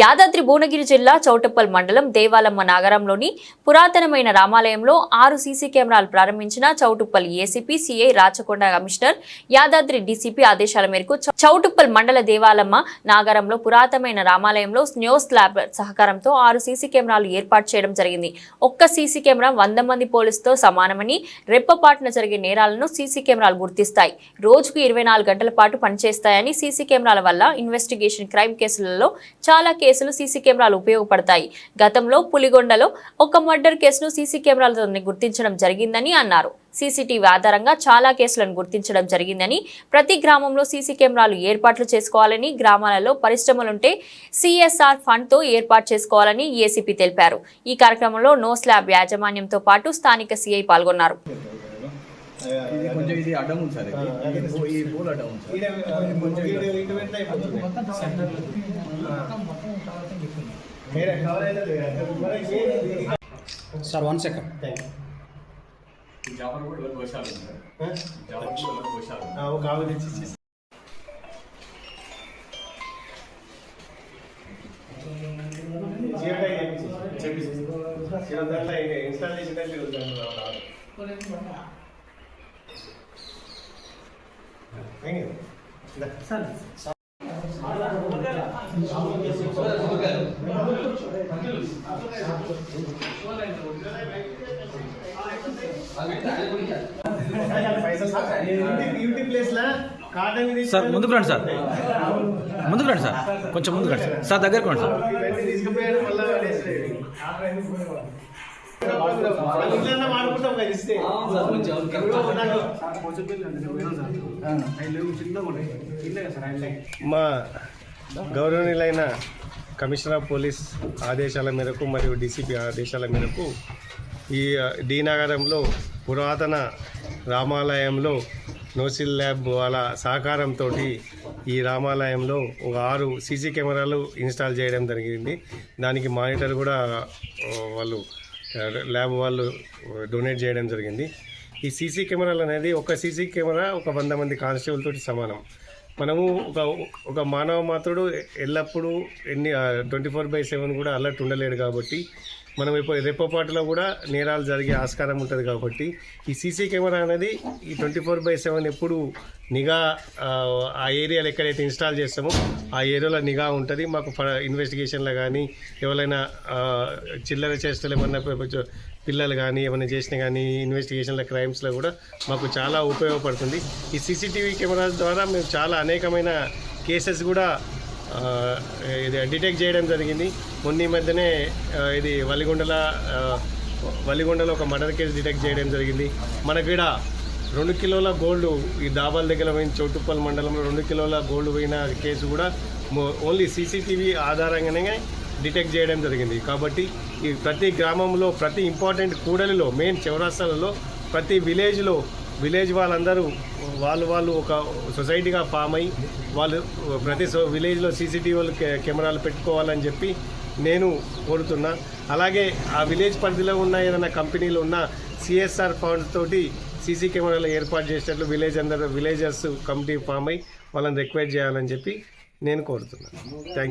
యాదాద్రి భువనగిరి జిల్లా చౌటప్పల్ మండలం దేవాలమ్మ నాగరంలోని పురాతనమైన రామాలయంలో ఆరు సీసీ కెమెరాలు ప్రారంభించిన Choutuppal ACP CI Rachakonda commissioner Yadadri DCP ఆదేశాల మేరకు చౌటుప్పల్ మండల దేవాలమ్మ నాగరంలో పురాతనమైన రామాలయంలో స్నో స్లాబ్ సహకారంతో ఆరు సీసీ కెమెరాలు ఏర్పాటు చేయడం జరిగింది. ఒక్క సీసీ కెమెరా వంద మంది పోలీసుతో సమానమని రెప్పపాటున జరిగే నేరాలను సీసీ కెమెరాలు గుర్తిస్తాయి. రోజుకు ఇరవై నాలుగు గంటల పాటు పనిచేస్తాయని సీసీ కెమెరాల వల్ల ఇన్వెస్టిగేషన్ క్రైమ్ కేసులలో చాలా కేసులు సీసీ కెమెరాలు ఉపయోగపడతాయి. గతంలో పులిగొండలో ఒక మర్డర్ కేసును సీసీ కెమెరాలతో గుర్తించడం జరిగిందని అన్నారు. సీసీటీవీ ఆధారంగా చాలా కేసులను గుర్తించడం జరిగిందని ప్రతి గ్రామంలో సీసీ కెమెరాలు ఏర్పాట్లు చేసుకోవాలని గ్రామాలలో పరిశ్రమలుంటే సిఎస్ఆర్ ఫండ్తో ఏర్పాటు చేసుకోవాలని ఏసీపీ తెలిపారు. ఈ కార్యక్రమంలో నో స్లాబ్ యాజమాన్యంతో పాటు స్థానిక సీఐ పాల్గొన్నారు. ఇది కొంచెం ఇది అడ్డం ఉంది సార్ ఈ పోల్ అడ్డం ఉంది సార్ సార్ వన్ సెకండ్ దాంట్లో ఇంకా ఇన్స్టాల్ చేసేటట్టు సార్ ముందుకు రండి సార్. ముందుకు రండి సార్. కొంచెం ముందుకు రండి సార్. సార్ దగ్గరకు రండి సార్. మా గౌరవనీయులైన కమిషనర్ ఆఫ్ పోలీస్ ఆదేశాల మేరకు మరియు డీసీపీ ఆదేశాల మేరకు ఈ ఆ, డి నగరంలో పురాతన రామాలయంలో నోసిల్ ల్యాబ్ వాళ్ళ సహకారంతో ఈ రామాలయంలో ఒక ఆరు సీసీ కెమెరాలు ఇన్స్టాల్ చేయడం జరిగింది. దానికి మానిటర్ కూడా వాళ్ళు ల్యాబ్ వాళ్ళు డొనేట్ చేయడం జరిగింది. ఈ సీసీ కెమెరాలు అనేది ఒక సీసీ కెమెరా ఒక వంద మంది కానిస్టేబుల్ తోటి సమానం. మనము ఒక ఒక మానవ మాత్రుడు ఎల్లప్పుడూ ఎన్ని ట్వంటీ ఫోర్ బై సెవెన్ కూడా అలర్ట్ ఉండలేడు కాబట్టి మనం ఇప్పుడు రెప్పపాటులో కూడా నేరాలు జరిగే ఆస్కారం ఉంటుంది కాబట్టి ఈ సీసీ కెమెరా అనేది ఈ ట్వంటీ ఫోర్ బై సెవెన్ ఎప్పుడు నిఘా ఆ, ఏరియాలు ఏరియాలో ఎక్కడైతే ఇన్స్టాల్ చేస్తామో ఆ ఏరియాలో నిఘా ఉంటుంది. మాకు ఇన్వెస్టిగేషన్లో కానీ ఎవరైనా చిల్లర చేష్టలు ఏమన్నా పిల్లలు కానీ ఏమైనా చేసినా కానీ ఇన్వెస్టిగేషన్ల క్రైమ్స్లో కూడా మాకు చాలా ఉపయోగపడుతుంది. ఈ సీసీటీవీ కెమెరాస్ ద్వారా మేము చాలా అనేకమైన కేసెస్ కూడా ఇది డిటెక్ట్ చేయడం జరిగింది. మొన్న ఈ మధ్యనే ఇది వలిగొండల వలిగొండలో ఒక మర్డర్ కేసు డిటెక్ట్ చేయడం జరిగింది. మనకిడ రెండు కిలోల గోల్డ్ ఈ దాబాల దగ్గర పోయిన చౌటుప్పల్ మండలంలో రెండు కిలోల గోల్డ్ పోయిన కేసు కూడా ఓన్లీ సీసీటీవీ ఆధారంగానే డిటెక్ట్ చేయడం జరిగింది. కాబట్టి ఈ ప్రతి గ్రామంలో ప్రతి ఇంపార్టెంట్ కూడలిలో మెయిన్ చౌరాస్తాలలో ప్రతి విలేజ్లో విలేజ్ వాళ్ళందరూ వాళ్ళు వాళ్ళు ఒక సొసైటీగా ఫామ్ అయ్యి వాళ్ళు ప్రతి విలేజ్లో సీసీటీవీలు కెమెరాలు పెట్టుకోవాలని చెప్పి నేను కోరుతున్నా. అలాగే ఆ విలేజ్ పరిధిలో ఉన్న ఏదైనా కంపెనీలు ఉన్న సిఎస్ఆర్ ఫండ్స్ తోటి సీసీ కెమెరాలు ఏర్పాటు చేసినట్లు విలేజ్ అందరూ విలేజర్స్ కమిటీ ఫామ్ అయ్యి వాళ్ళని రిక్వెస్ట్ చేయాలని చెప్పి నేను కోరుతున్నాను థ్యాంక్